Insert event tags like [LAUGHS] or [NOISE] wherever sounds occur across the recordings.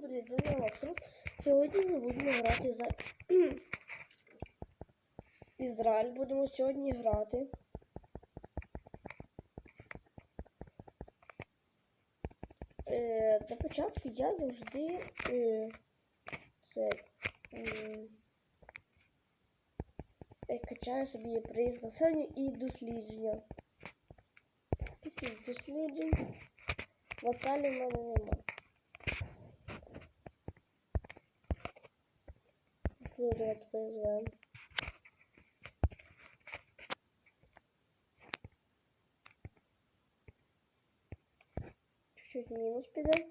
Всім привіт, з Максим. Сьогодні ми будемо грати за [CLEARS THROAT] Ізраїль. Будемо сьогодні грати. Е, для початку я завжди е, це е, е, качаю собі приїзд і дослідження. Після досліджень васалів в мене немає. Ну, давайте перезовем. Чуть-чуть мінус піде.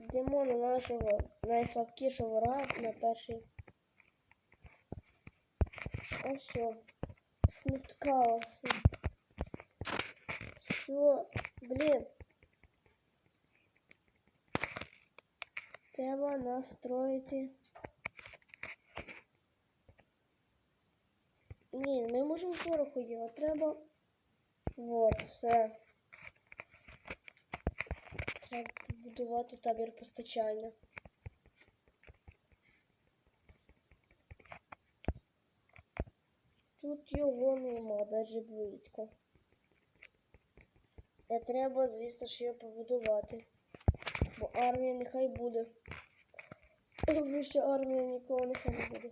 Йдемо на нашого найслабкішого ворога на перший. А все. Шмуткало. Все. Блін. Треба настроїти. Ні, ми можемо зверху його. Треба. Вот, все. Треба побудувати табір постачання. Тут його нема, навіть близько. І треба, звісно ж, його побудувати. Бо армія нехай буде. Тому що армія нікого нехай не буде.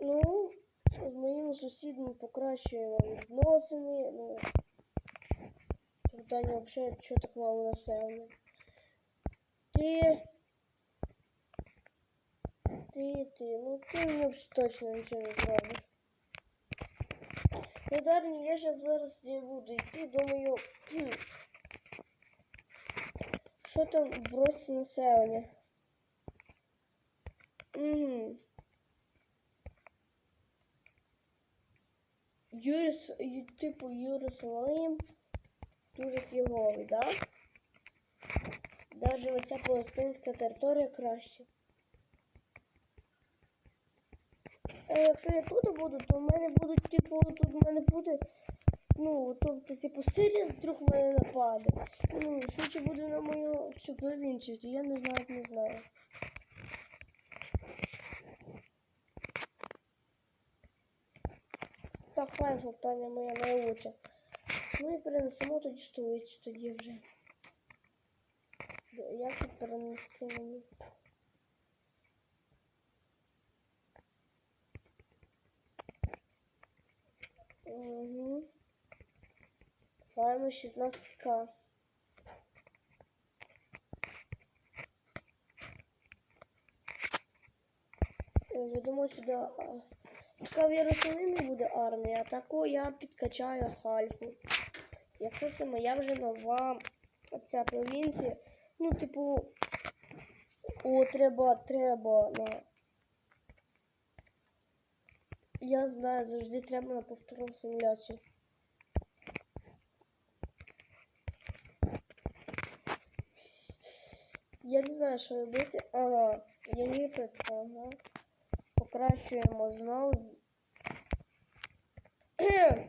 Ну, з моїм сусідом покращуємо відносини. Ну, питання взагалі, чого так мало населення. Ти. Ти, ти, ну ти мені точно нічого не зробиш. Ну, Дарні, я ще зараз не буду йти, думаю. Що там в рості населення? Угу. Юрис, типу Єрусалим дуже фіговий, да? Даже оця палестинська територія краще. А якщо я тут буду, то в мене будуть, типу, тут в мене буде, ну, тобто, типу, Сирія вдруг мене нападе. Ну, швидше буде на мою всю провінцію, то я не знаю, не знаю. Так, хай завдання моя найуча. Ну і перенесемо тоді столицю тоді вже. Як тут перенести мені? Угу. Фарма 16к. Е, Ведемо сюди. Така в Єрусалимі буде армія, а я підкачаю Хальфу. Якщо це моя вже нова ця провінція, ну, типу, о, треба, треба на. Я знаю, завжди треба на повторну симуляцію. Я не знаю, що робити. Ага, Єгипет, ага. Покращуємо знову. [CLEARS THROAT]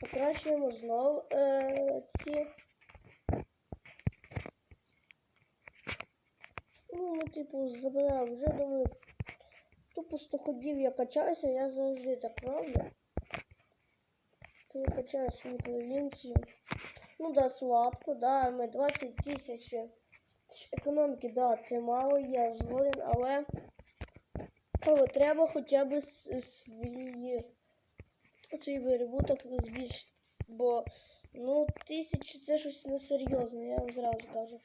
Покращуємо знову е, ці. Ну, ми, типу, забираємо вже думаю. Тупо 100 ходів я качаюся, я завжди так роблю. Я качаю свою провінцію. Ну да, слабко, да, ми 20 тисяч економіки, да, це мало, я згоден, але, але треба хоча б с- свої свій виробуток збільшити. Бо ну тисячу це щось несерйозне, я вам зразу кажу.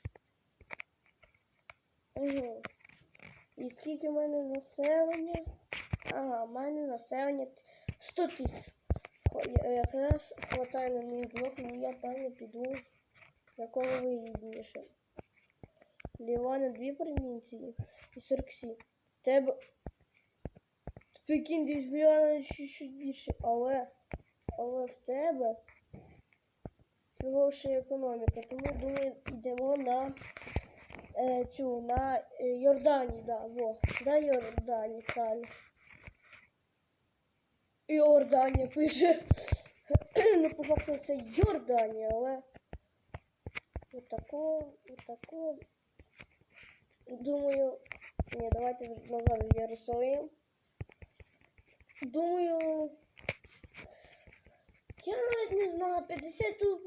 Угу. І скільки в мене населення? Ага, в мене населення 100 тисяч. Я- Якраз хватає на мій блок, ну я певно піду якого вигідніше. Лівана дві провінції і 47. Тебе. Прикинь, десь Лівана чуть-чуть більше, але. Але в тебе фігоша економіка. Тому думаю, йдемо на е, цю, на е, Йорданію, да, во. Да, Йорданію, правильно. Йорданія пише. [CLEARS THROAT] ну, по факту це Йорданія, але. отако, отако. Думаю, ні, давайте назад вирисуємо. Думаю, я навіть не знаю, 50 тут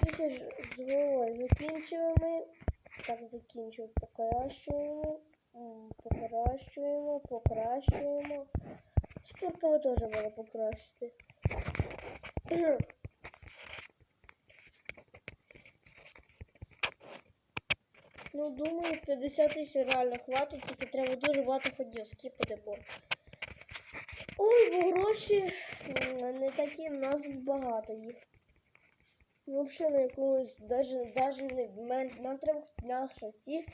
тисяч з головою закінчуємо. Так, закінчуємо, покращуємо, покращуємо, покращуємо. Турками теж можна покращити. Ну, думаю, 50 тисяч реально хватить, тільки треба дуже багато ходів скіпати, бо. Ой, бо гроші не такі, в нас багато їх. Взагалі на якомусь, даже, даже не мен- нам треба на храті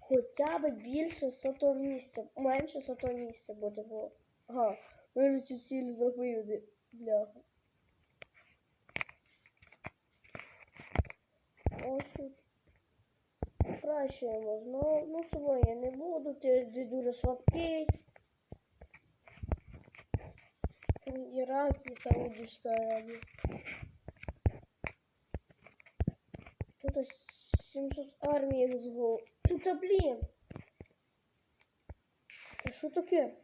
хоча б більше сотого місця, менше сотого місця буде, бо. Ага, цю ціль зробили, бляха. Ось тут. Знову. Ну, собою я не буду, ти, ти дуже слабкий. Ірак і Саудівська Аравія. Тут 700 армій з гол. [CLEARS THROAT] Та блін. Що таке?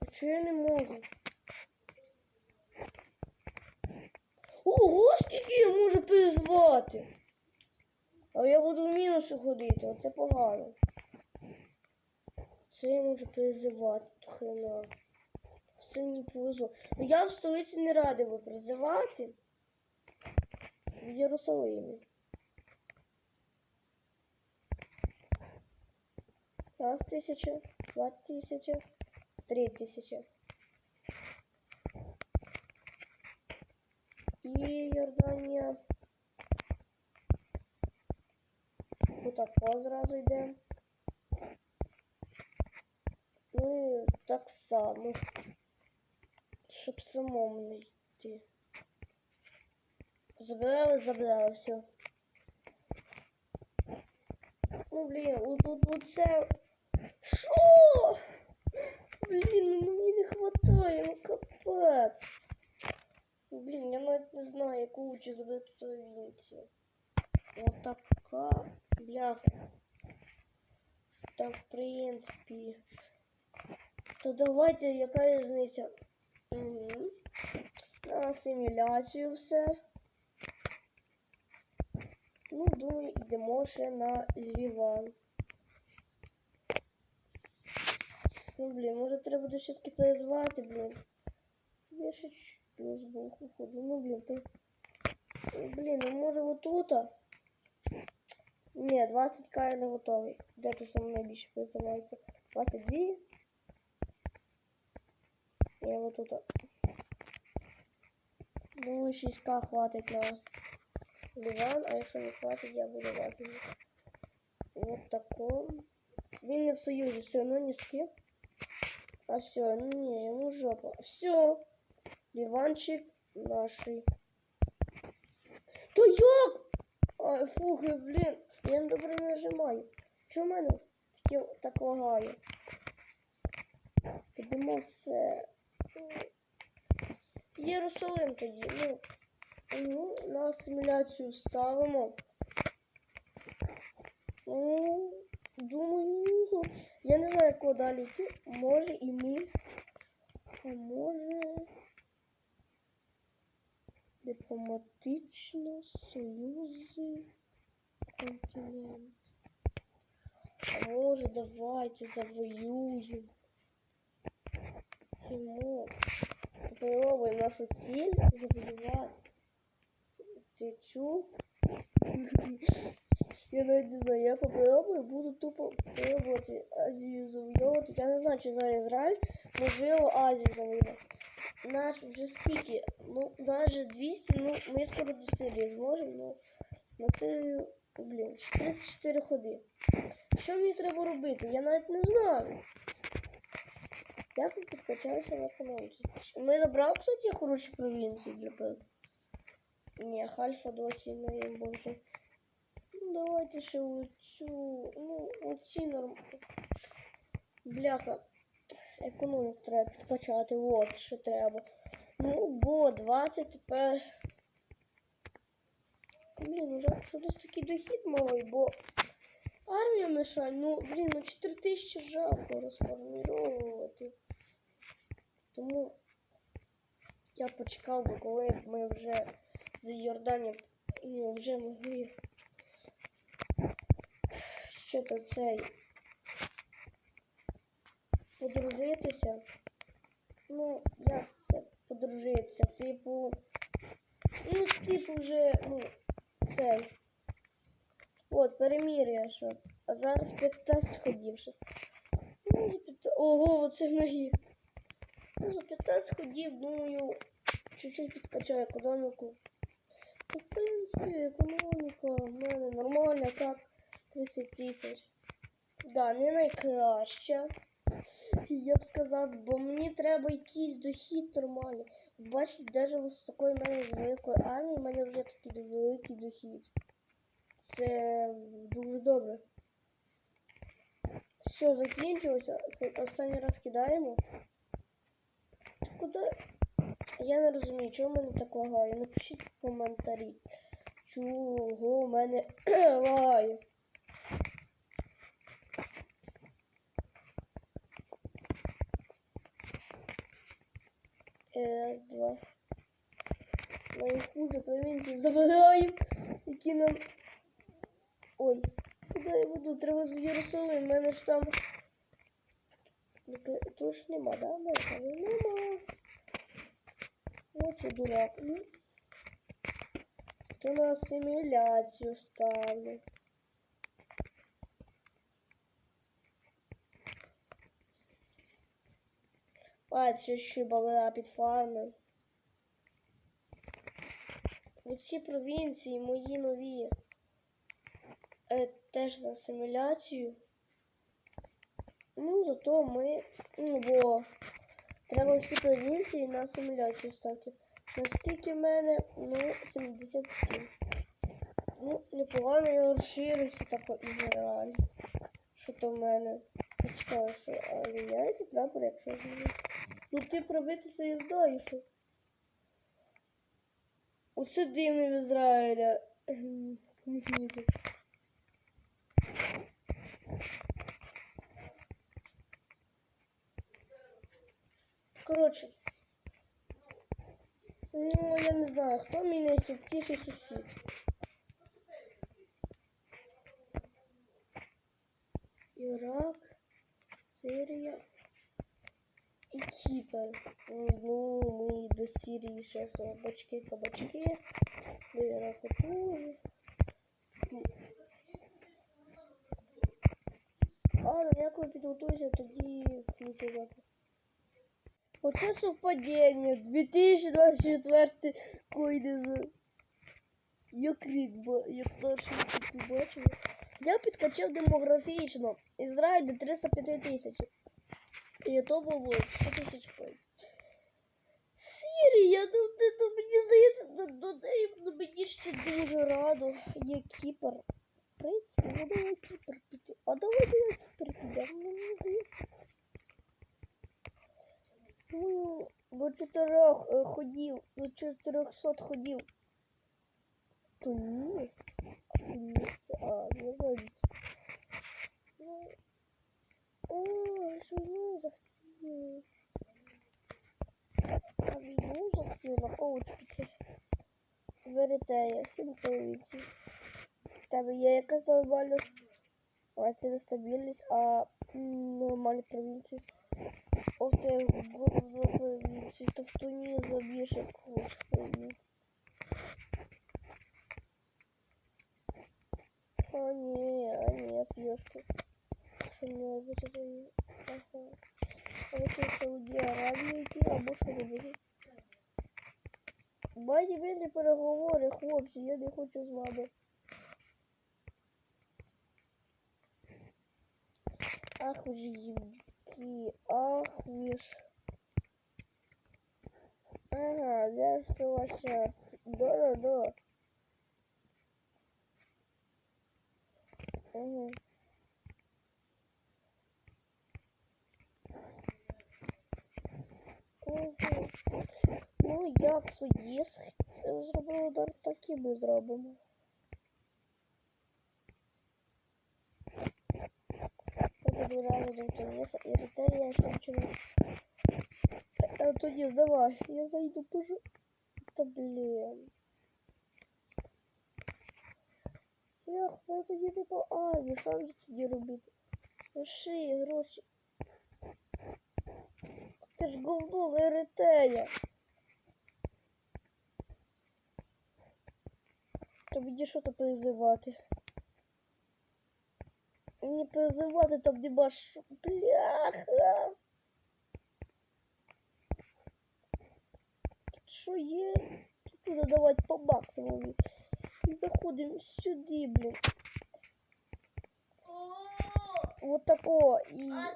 А чого я не можу? Ого, скільки я можу призвати? А я буду в мінуси ходити, оце погано. Це я можу призивати, то хрена. Все мені повезло. Ну я в столиці не радий би призивати. В Єрусалимі. Раз тисяча, два тисяча, три тисяча. І Йорданія. Отако зразу йде. Ну і так само. Щоб самому не йти. Забирали, забирали, все. Ну, блін, от, от, от це... Шо? Блін, ну мені не хватає, ну капець. Блін, я навіть не знаю, яку лучше забрати провінцію. Вот така бляха. Так, в принципі. То давайте, яка різниця? Угу. На асиміляцію все. Ну, думаю, йдемо ще на Ліван. Ну, блін, може треба буде все-таки перезвати, блін. Я ще чуть плюс був уходу. Ну, блін, то... Блін, ну може отут? Ні, 20к я не готовий. Де тут саме найбільше призивається? 22. Я отут. Думаю, 6к хватить на Ливан, а якщо не хватить, я буду ватити. Вот таком. Він не в союзі, все, ну не скіп. А все, не, ему жопа. Все. Ливанчик наший. То як? Ай, фух, я, блін, я не добре нажимаю. Чому мене так лагає? Підемо все. Єрусалим тоді, ну. Ну, на асиміляцію ставимо. Ну, думаю, я не знаю, куди далі йти. Може і ми. А може. Дипломатично, союзи, континент. А може, давайте завоюємо. Йому. Попробуємо нашу ціль завоювати. Ти цю. [LAUGHS] Я навіть не знаю, я попробую, буду тупо пробувати Азію завоювати. Я не знаю, чи за Ізраїль, можливо, Азію завоювати. Наш вже скільки? Ну, навіть 200, ну, ми скоро до Сирії зможемо, ну, на Сирію, блін, 34 ходи. Що мені треба робити? Я навіть не знаю. Як ми підкачаюся на економіці? Ми набрали, кстати, хороші провінції для пив. Ні, Хальфа досі не. Ну, давайте ще оцю, ну, оці норм... Бляха. Економіку треба підкачати, от що треба. Ну, бо 20 тепер. Блін, ну жалко, що десь такий дохід малий, бо армія мешає, ну, блін, ну 4 тисячі жалко розформіровувати. Тому я почекав, би, коли ми вже з Йордані ну, вже могли що то цей подружитися. Ну, як це подружитися? Типу, ну, типу, вже, ну, цей. От, перемір'я, що. А зараз 15 ходів ще. Ну, за 15... Ого, оце ноги. Ну, за 15 ходів, думаю, чуть-чуть підкачаю економіку. В принципі, економіка в мене нормальна, так, 30 тисяч. Да, не найкраща. Я б сказав, бо мені треба якийсь дохід нормальний. Бачите, навіть з такої мене з великої армії, в мене вже такий великий дохід. Це дуже добре. Все, закінчилося. Останній раз кидаємо. Куди? Я не розумію, чого в мене так лагає. Напишіть в коментарі. Чого в мене [CLEARS THROAT] лагає. Раз, два. Найхуже провінції забираємо, які нам. Ой, куди я веду? Треба з Єрусалим, в мене ж там. Ну, Тут ж нема, да? Ну, Нема. Ось я дурак. Ну. То на асиміляцію ставлю. А, це ще бавила під фарми. Оці провінції мої нові. Е, теж на асиміляцію. Ну, зато ми. Ну, бо треба всі провінції на асиміляцію ставити. Наскільки в мене, ну, 77. Ну, непогано я розширився так Ізраїль. Що то в мене? Почекаю, що аліяється прапор, якщо змінити. Ну ти пробитися і знаєш. Оце дивний в Ізраїля. комунізм. Коротше. Ну, я не знаю, хто мій найсвітліший сусід. Ірак, Сирія і Кіпр. Ну, ми до Сирії ще собачки, кабачки. Теж. А, ну як ви підготуєте, тоді включу. Оце совпадіння. 2024 койде за. Як рік, як наш рік бачили. Я підкачав демографічно. Ізраїль до 305 тисяч. І то було 100 тисяч коїн. Сирія, ну, ну, мені здається, ну, ну, мені ще дуже радо. Є Кіпр. В принципі, ну давай Кіпр піти. А давайте на Кіпр підемо, мені здається. Ну, до чотирьох е, ходів, до 400 ходів. Туніс? А А, не знаю. Ну, о, що війну захотіли. А війну захотіла, о, чекайте. Веритея, сім провінцій. В тебе є якась нормальна... А, це нестабільність, а нормальні провінції. О, в тебе головна провінції, то в Тунізі більше хочеш провінцій. А, ні, а ні, фьюшку. Що мені робити тоді? Ага. А ви що, Сауді Аравію йти, або що робити? Бачите, вільні переговори, хлопці, я не хочу з вами. Ах ви ж їбки, ах ви ж. Ага, я що ваша. Да-да-да. Е. Ну, я як судіс зробив удар, так і ми зробимо. Подбирали и ритария і Ритерія А нічого. Туніс, давай, я зайду, тоже пожалуйста. блин Ях, ми тоді типу армію, що мені тоді робити? Лиши гроші. Ти ж говно Еритея. То мені що то призивати? Мені призивати там нема що. Бляха. Тут що є? Тут треба давати по максимуму. І заходимо сюди, блін. О, Вот такого. Женщина.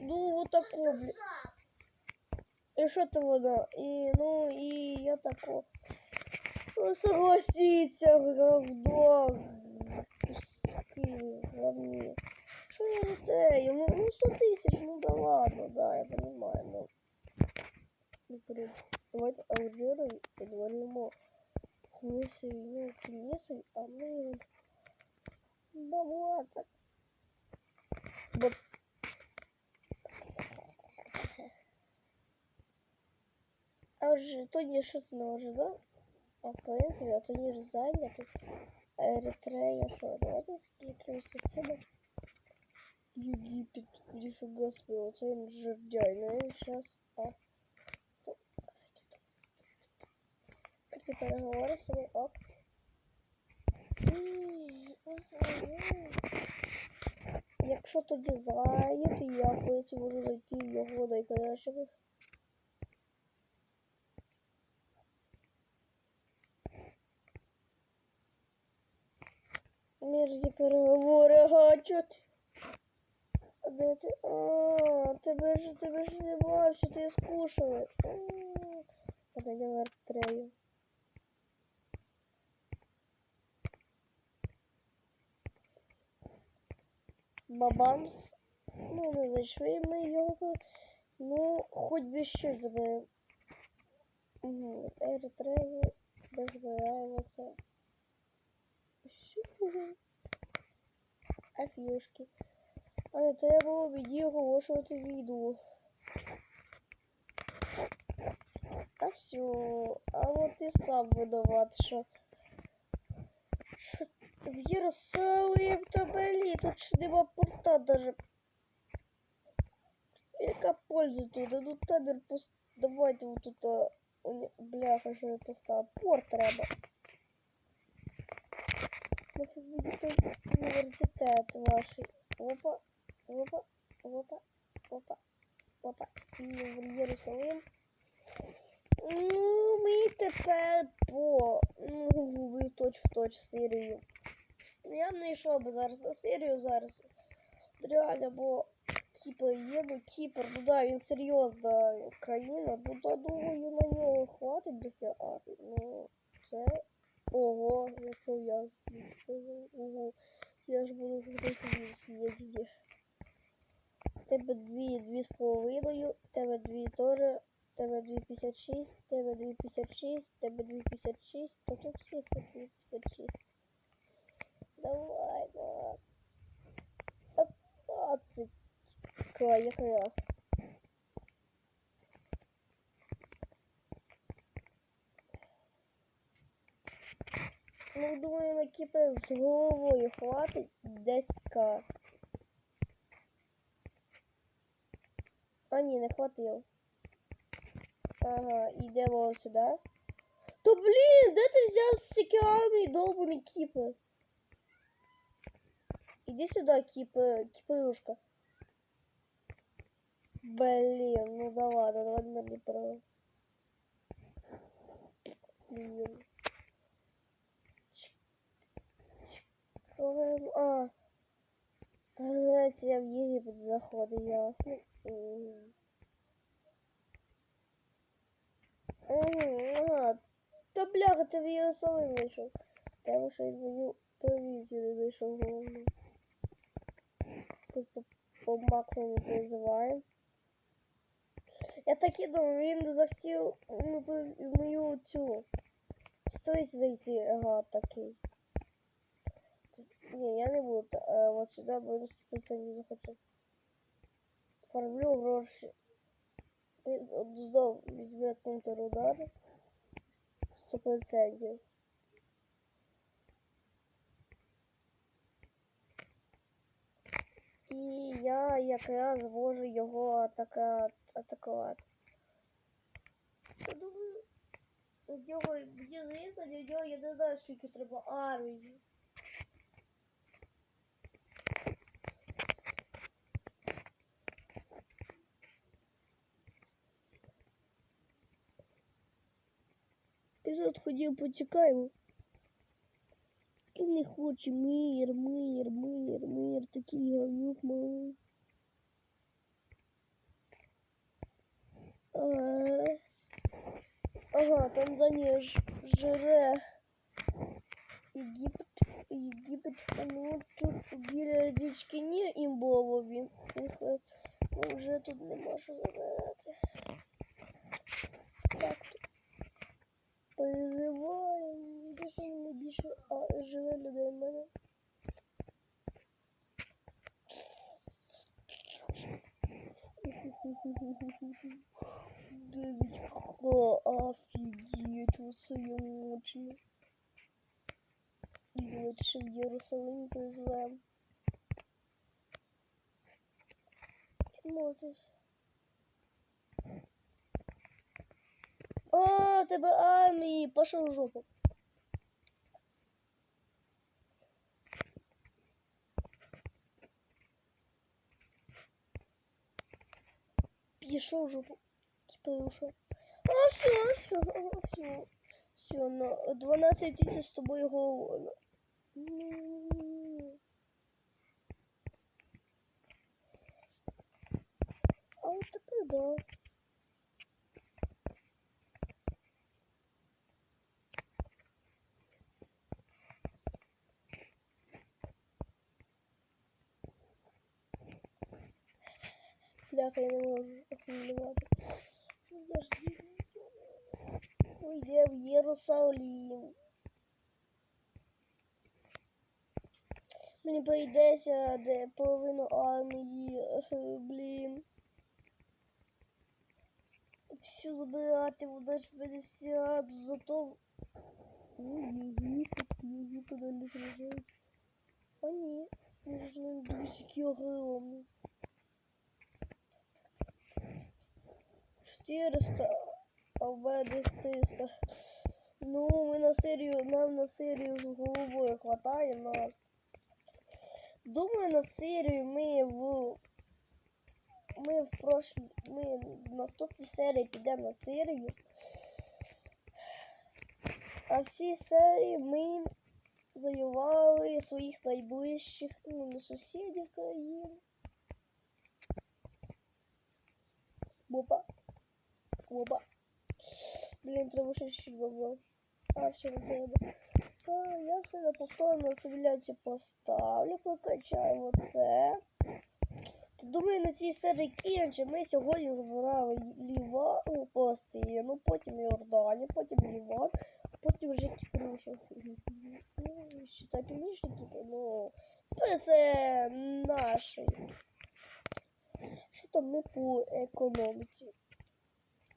Ну, вот такого, блін. І що то воно? І, ну, і я тако. Ну, согласіться, говно. Говні. Що я за те? Йому, ну, 100 тисяч, ну да ладно, да, я понимаю, ну. Ну, короче, давайте аудитору поговоримо. Мисі, ну, Тунісові, а ми... Бабла, Вот. А вже тоді що ти не ожидав? А в принципі, а тоді ж зайнятий. А Еритрея що? Давайте скільки ось себе. Єгипет, ніфіга собі, оце він жердяй, ну він щас, а. Такі переговори з тобою, ок. Якщо тоді зайняти, я в принципі можу зайти в його найкращого. Мірзі переговори, ти? А де ти? А, тебе ж, тебе ж не бачу, ти скушали. Подання трею. Бабамс. Ну, не зайшли ми його. Ну, хоч би щось заберемо. Угу. Еритреї, розбираємося. Афішки. А не треба було мені оголошувати відео. А все. А от ти сам винуват, що. Що в Єрусалим та блін, тут ж нема порта даже. Яка польза тут? Ну табір пуст... Давайте вот тут. А... уні- Бляха, що я поставив. Порт треба. Нафиг буде той університет ваш. Опа, опа, опа, опа, опа. І в Єрусалим. Ну, ми тепер по ну, ви точ в точ Сирію. Я не йшов би зараз на Сирію зараз. Реально, бо Кіпр є, ну Кіпр, ну да, він серйозна країна, ну да, думаю, на нього хватить до фіа. Ну, це Ого, якщо я Ого, я ж буду ходити їздити. Тебе дві, дві з половиною, тебе дві теж, тебе дві п'ятдесят шість, тебе дві п'ятдесят шість, тебе дві п'ятдесят шість, то тут всіх дві п'ятдесят шість. Давай, давай. Пятнадцать. Ка, якраз. Ну, думаю, на кіпе з головою хватить 10к. А ні, не хватило. Ага, йдемо сюди. То блін, де ти взяв стільки армії довбаний кіпе? Іди сюди, кіпе, кіпелюшка. Блін, ну да ладно, давай на не право. Блін. Коли- А. Грець, я в Єгипет заходив, ясно. Мгм. Мгм, Ага. Та бляха, ти в Єрусалим вийшов. Тому що я мою провізію не знайшов головну. Тут по, максимуму призиваємо. Я так і думав, він захотів мою цю. Стоїть зайти, ага, такий. Ні, я не буду. та- Е, от сюди, бо я 100% захочу. Фармлю гроші. Знов візьме контрудар. 100%. І я якраз можу його атака... атакувати. Я думаю, у нього, мені здається, для нього я не знаю, скільки треба армії. Зараз ходів почекаємо. І не хоче мир, мир, мир, мир, такий говнюк малий. Ага. Ага, Танзанія ж жре. Єгипет, Єгипет, а ну тут біля річки не імбово він. Їх, е, ну, вже тут нема що забирати. Так, переживаю, досі найбільше живе людей в мене. Дев'ятька, офігеть, у своє и Лучше в Єрусалим позвем. Можеш. Смотришь. А, тебе армії, пошел в жопу. Пішов в жопу. Типа ушел. А, все, все, все. Все, на 12 тысяч с тобой голодно. А вот тепер да. Бляха, я не можу асимілювати. Уйде в Єрусалим. Мені прийдеться, де половину армії, блін. Все забирати, вода ж 50, зато... Єгипет, Єгипет, не сражається. А ні, він ж не 400, а в мене 300. Ну, ми на серію, нам на серію з головою хватає, но... Думаю, на серію ми в... Ми в прошлій... Ми в наступній серії підемо на серію. А в цій серії ми завоювали своїх найближчих, ну, сусідів країн. Бопа. Оба. Блін, треба ще чуть бабла. А, все не треба. Та, я все на повторно симуляцію поставлю, покачаю оце. Думаю, на цій серії кінче ми сьогодні забирали Ліван, ну, Палестину, потім Йорданію, потім Ліван, потім вже Кіпрушу. Ну, считай, північні Кіпр, ну, це наші. Що там ми по економіці?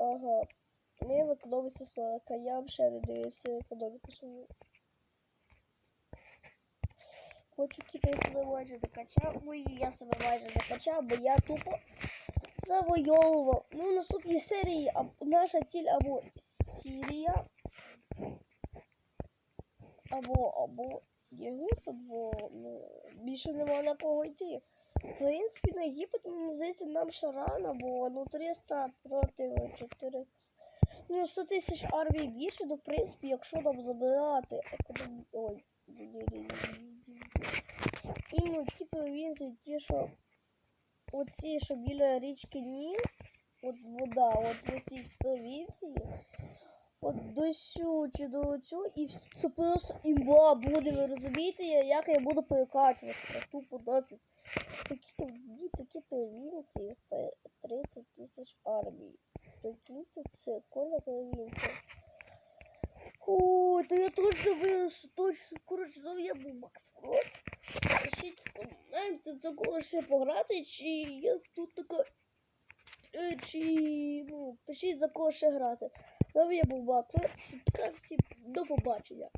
Ага. Ми в економіці 40, а я взагалі не дивився економіку свою. Хочу кіпер себе майже докачав. Мою я себе майже докачав, бо я тупо завойовував. Ну, в наступній серії аб- наша ціль або Сірія, або або Єгипет, бо ну, більше нема на кого йти. В принципі, на Єгипет, мені здається, нам ще рано, бо ну 300 проти 4. Ну, 100 тисяч армій більше, то в принципі, якщо там забирати. Ой, і ну, ті провінції, ті, що оці, що біля річки Ніл, от вода, от в ці провінції, от до чи до цю, і це просто імба буде, ви розумієте, як я буду перекачуватися, тупо допів. Такі тоді такі провінції, ста- 30 тисяч армій. Прикиньте, це кожна провінція. Ой, то я точно виросу, точно, коротше, знову я був Макс Фрост. Пишіть в коменти, за кого ще пограти, чи я тут така. Е, Чи ну, пишіть за кого ще грати. З вами я був Бакс. Всі, всі, до побачення.